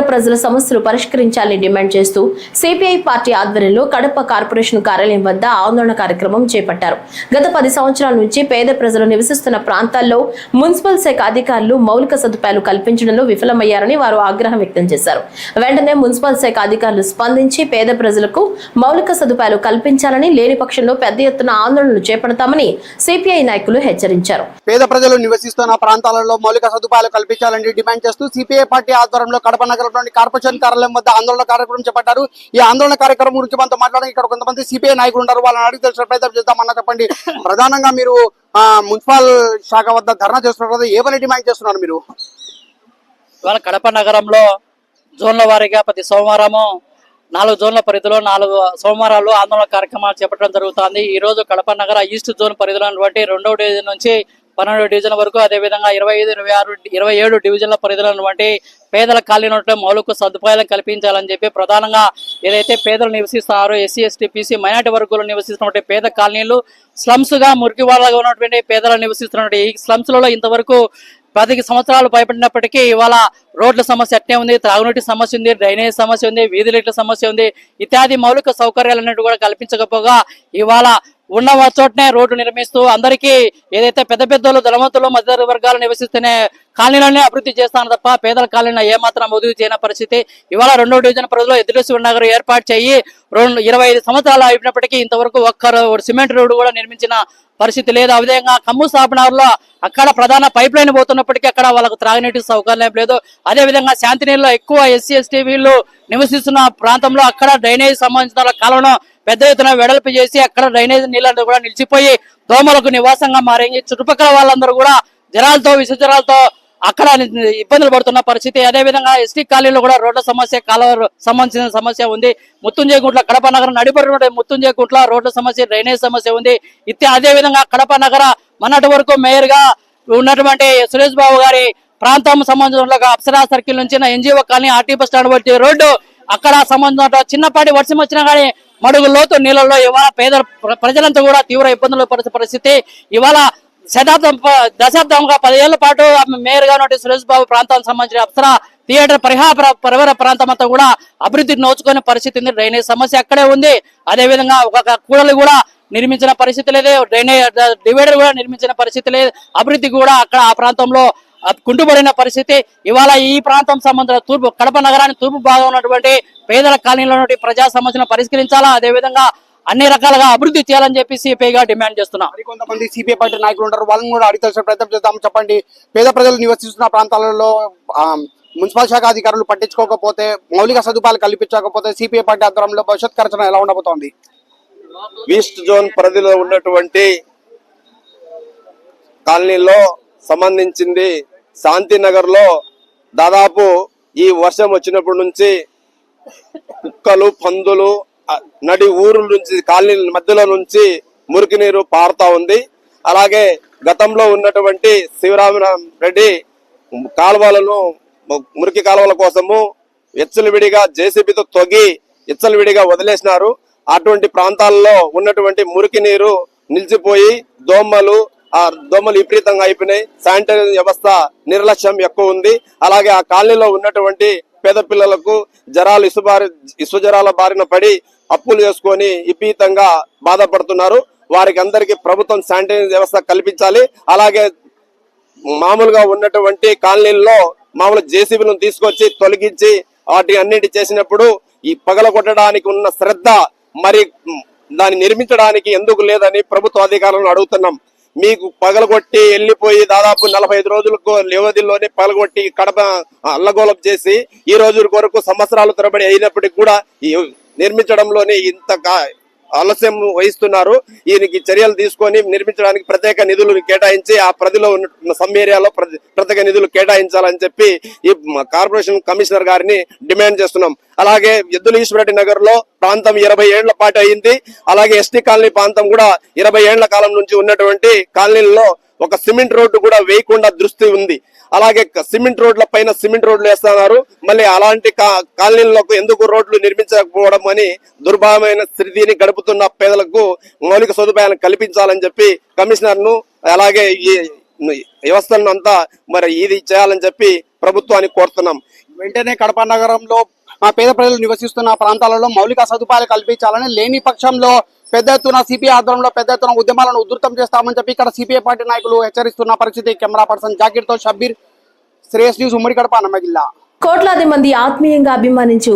ప్రజల సమస్యలు పరిష్కరించాలని డిమాండ్ చేస్తూ సిపిఐ పార్టీ ఆధ్వర్యంలో కడప కార్పొరేషన్ కార్యాలయం వద్ద ఆందోళన కార్యక్రమం చేపట్టారు. గత పది సంవత్సరాల నుంచి పేద ప్రజలు నివసిస్తున్న ప్రాంతాల్లో మున్సిపల్ శాఖ అధికారులు మౌలిక సదుపాయాలు కల్పించడంలో విఫలమయ్యారని వారు ఆగ్రహం వ్యక్తం చేశారు. వెంటనే మున్సిపల్ శాఖ అధికారులు స్పందించి పేద ప్రజలకు మౌలిక సదుపాయాలు కల్పించాలని లేని పక్షంలో పెద్ద ఎత్తున ఆందోళనలు చేపడతామని సిపిఐ నాయకులు హెచ్చరించారు. పేద ప్రజలు నివసిస్తున్న ప్రాంతాలలో మౌలిక సదుపాయాలు కల్పించాలని డిమాండ్ చేస్తూ సిపిఐ పార్టీ ఆధ్వర్యంలో కడప నగరంలోని కార్పొరేషన్ కార్యాలయం వద్ద ఆందోళన కార్యక్రమం చేపట్టారు. ఈ ఆందోళన కార్యక్రమం గురించి మనతో మాట్లాడడానికి ఇక్కడ కొంతమంది సిపిఐ నాయకులు ఉన్నారు. వాళ్ళని అడిగి తెలిసిన ప్రయత్నం చేద్దామన్నా చెప్పండి. ప్రధానంగా మీరు మున్సిపల్ శాఖ వద్ద ధర్నా చేస్తున్నారు కదా ఏమని డిమాండ్ చేస్తున్నారు మీరు? ఇవాళ కడప నగరంలో జోన్ల వారీగా ప్రతి సోమవారము నాలుగు జోన్ల పరిధిలో నాలుగు సోమవారాలు ఆందోళన కార్యక్రమాలు చేపట్టడం జరుగుతుంది. ఈ రోజు కడప నగర ఈస్ట్ జోన్ పరిధిలో ఉన్నటువంటి రెండవ డివిజన్ నుంచి పన్నెండు డివిజన్ వరకు అదేవిధంగా ఇరవై ఐదు ఇరవై ఆరు ఇరవై ఏడు డివిజన్ల పరిధిలో ఉన్నటువంటి పేదల కాలనీ మౌలిక సదుపాయాలను కల్పించాలని చెప్పి ప్రధానంగా ఏదైతే పేదలు నివసిస్తున్నారో ఎస్సీ ఎస్టీ పీసీ మైనార్టీ వర్గంలో నివసిస్తున్నటువంటి పేద కాలనీలు స్లమ్స్గా మురికి వాళ్ళగా ఉన్నటువంటి పేదలు నివసిస్తున్నటువంటి ఈ స్లమ్స్లలో ఇంతవరకు పది సంవత్సరాలు భయపడినప్పటికీ ఇవాళ రోడ్ల సమస్య అట్నే ఉంది త్రాగునీటి సమస్య ఉంది డ్రైనేజ్ సమస్య ఉంది వీధి లైట్ల సమస్య ఉంది ఇత్యాది మౌలిక సౌకర్యాలన్నిటి కూడా కల్పించకపోగా ఇవాళ ఉన్న చోటనే రోడ్లు నిర్మిస్తూ అందరికీ ఏదైతే పెద్ద పెద్దలు ధనవంతులు మధ్య వర్గాలు నివసిస్తేనే కాలనీలోనే అభివృద్ధి చేస్తాను తప్ప పేదల కాలనీలో ఏమాత్రం అభివృద్ధి చేయని పరిస్థితి. ఇవాళ రెండో డివిజన్ పరిధిలో ఎదురేసి నగర్ ఏర్పాటు చేయి. రెండు ఇరవై ఐదు సంవత్సరాలు అయినప్పటికీ ఇంతవరకు ఒక్క సిమెంట్ రోడ్డు కూడా నిర్మించిన పరిస్థితి లేదు. ఆ విధంగా కమ్ము స్థాపనలో అక్కడ ప్రధాన పైప్ లైన్ పోతున్నప్పటికీ అక్కడ వాళ్ళకు త్రాగునీటి సౌకర్యం లేదు. అదే విధంగా శాంతినీరులో ఎక్కువ ఎస్సీ ఎస్టీ వీళ్ళు నివసిస్తున్న ప్రాంతంలో అక్కడ డ్రైనేజ్ సంబంధించిన కాలంలో పెద్ద ఎత్తున వెడల్పు చేసి అక్కడ డ్రైనేజ్ నీళ్ళంతా కూడా నిలిచిపోయి దోమలకు నివాసంగా మారింది చుట్టుపక్కల వాళ్ళందరూ కూడా జనాలతో విషజ్వరాలతో అక్కడ ఇబ్బందులు పడుతున్న పరిస్థితి. అదే విధంగా ఎస్టీ కాలనీలో కూడా రోడ్ల సమస్య కాలువ సంబంధించిన సమస్య ఉంది. ముత్తుంజయగుంట్ల కడప నగరం నడిపడి ముత్తుంజయగుంట్ల రోడ్ల సమస్య డ్రైనేజ్ సమస్య ఉంది. ఇత్తే అదే విధంగా కడప నగర మొన్నటి వరకు మేయర్గా ఉన్నటువంటి సురేష్ బాబు గారి ప్రాంతం సంబంధించిన అప్సరా సర్కిల్ నుంచి NGO colony RT bus stand వచ్చే రోడ్డు అక్కడ సంబంధించిన చిన్నపాటి వర్షం వచ్చినా కానీ మడుగు లోతు నీళ్ళలో ఇవాళ పేద ప్ర- ప్రజలంతా కూడా తీవ్ర ఇబ్బందులు పరిస్థితి. ఇవాళ శతాబ్దం దశాబ్దంగా పదేళ్ళ పాటు మేయర్గా ఉన్నటువంటి సురేష్ బాబు ప్రాంతానికి సంబంధించిన అప్సరా థియేటర్ పరిహార పరివర ప్రాంతం అంతా కూడా అభివృద్ధి నోచుకునే పరిస్థితి ఉంది. డ్రైనేజ్ సమస్య అక్కడే ఉంది. అదే విధంగా ఒక కూడలు కూడా నిర్మించిన పరిస్థితి లేదు. డ్రైనేజ్ డివైడర్ కూడా నిర్మించిన పరిస్థితి లేదు. అభివృద్ధి కూడా అక్కడ ఆ ప్రాంతంలో ఆ కుంటుపడిన పరిస్థితి. ఇవాళ ఈ ప్రాంతం సంబంధించిన తూర్పు కడప నగరానికి తూర్పు భాగం ఉన్నటువంటి పేదల కాలనీలో ఉన్నటువంటి ప్రజా సమస్యలను పరిష్కరించాలా? అదే విధంగా అన్ని రకాలుగా అభివృద్ధి చేయాలని చెప్పి సిపిఐగా డిమాండ్ చేస్తున్నాం. మరి కొంతమంది సిపిఐ పార్టీ నాయకులు ఉంటారు. వాళ్ళని కూడా అడిగి తెలిసిన ప్రయత్నం చేద్దాం చెప్పండి. పేద ప్రజలు నివసిస్తున్న ప్రాంతాలలో మున్సిపల్ శాఖ అధికారులు పట్టించుకోకపోతే మౌలిక సదుపాయాలు కల్పించకపోతే సిపిఐ పార్టీ ఆధ్వర్యంలో భవిష్యత్ ఖర్చు ఎలా ఉండబోతోంది? ఈస్ట్ జోన్ పరిధిలో ఉన్నటువంటి కాలనీలో సంబంధించింది శాంతినగర్లో దాదాపు ఈ వర్షం వచ్చినప్పటి నుంచి కుక్కలు పందులు నడి ఊరు నుంచి కాలనీల మధ్యలో నుంచి మురికి నీరు పారుతా ఉంది. అలాగే గతంలో ఉన్నటువంటి శివరామరామ్ రెడ్డి కాలువలను మురికి కాలువల కోసము విడిగా జేసీబీతో తొగి విడిగా వదిలేసినారు. అటువంటి ప్రాంతాల్లో ఉన్నటువంటి మురికి నీరు నిలిచిపోయి దోమలు ఆ దోమలు విపరీతంగా అయిపోయినాయి. శానిటరీ వ్యవస్థ నిర్లక్ష్యం ఎక్కువ ఉంది. అలాగే ఆ కాలనీలో ఉన్నటువంటి పేద పిల్లలకు జరాలు ఇసుబారి ఇసుజరాల బారిన పడి అప్పులు చేసుకొని విపరీతంగా బాధపడుతున్నారు. వారికి అందరికీ ప్రభుత్వం శానిటరీ వ్యవస్థ కల్పించాలి. అలాగే మామూలుగా ఉన్నటువంటి కాలనీల్లో మామూలు జేసీబీలను తీసుకొచ్చి తొలగించి వాటి అన్నిటి చేసినప్పుడు ఈ పగల కొట్టడానికి ఉన్న శ్రద్ధ మరి దాన్ని నిర్మించడానికి ఎందుకు లేదని ప్రభుత్వ అధికారులను అడుగుతున్నాం. మీకు పగలగొట్టి వెళ్ళిపోయి దాదాపు నలభై ఐదు రోజులకు వ్యవధిలోనే పగలగొట్టి కడప అల్లగోలం చేసి ఈ రోజు వరకు సంవత్సరాలు తరబడి అయినప్పటికీ కూడా నిర్మించడంలోనే ఇంత ఆలస్యం వహిస్తున్నారు. ఈయనకి చర్యలు తీసుకొని నిర్మించడానికి ప్రత్యేక నిధులు కేటాయించి ఆ ప్రతిలో ఉన్న సమ్ ఏరియాలో ప్రత్యేక నిధులు కేటాయించాలని చెప్పి ఈ కార్పొరేషన్ కమిషనర్ గారిని డిమాండ్ చేస్తున్నాం. అలాగే ఎద్దుల ఈశ్వరెడ్డి నగర్లో ప్రాంతం ఇరవై ఏళ్ళ పాటు అయింది. అలాగే ఎస్టీ కాలనీ ప్రాంతం కూడా ఇరవై ఏళ్ళ కాలం నుంచి ఉన్నటువంటి కాలనీల్లో ఒక సిమెంట్ రోడ్డు కూడా వేయకుండా దృష్టి ఉంది. అలాగే సిమెంట్ రోడ్ల పైన సిమెంట్ రోడ్లు వేస్తున్నారు. మళ్ళీ అలాంటి కా- కాలనీలకు ఎందుకు రోడ్లు నిర్మించకపోవడం అని దుర్భావమైన స్థితిని గడుపుతున్న పేదలకు మౌలిక సదుపాయాలను కల్పించాలని చెప్పి కమిషనర్ను అలాగే ఈ వ్యవస్థను అంతా మరి ఇది చేయాలని చెప్పి ప్రభుత్వాన్ని కోరుతున్నాం. వెంటనే కడప నగరంలో పేద ప్రజలు నివసిస్తున్న ప్రాంతాలలో మౌలిక సదుపాయాలు కల్పించాలని లేని పక్షంలో పెద్ద ఎత్తున సిపిఐ ఆధ్వర్యంలో పెద్ద ఎత్తున ఉద్యమాలను ఉధృతం చేస్తామని చెప్పి ఇక్కడ సిపిఐ పార్టీ నాయకులు హెచ్చరిస్తున్న పరిస్థితి. కెమెరా పర్సన్ జాకిర్తో షబ్బీర్ శ్రేయస్ న్యూస్ ఉమ్మడి కడప అన్నమగిల్లా కోట్లాది మంది ఆత్మీయంగా అభిమానించి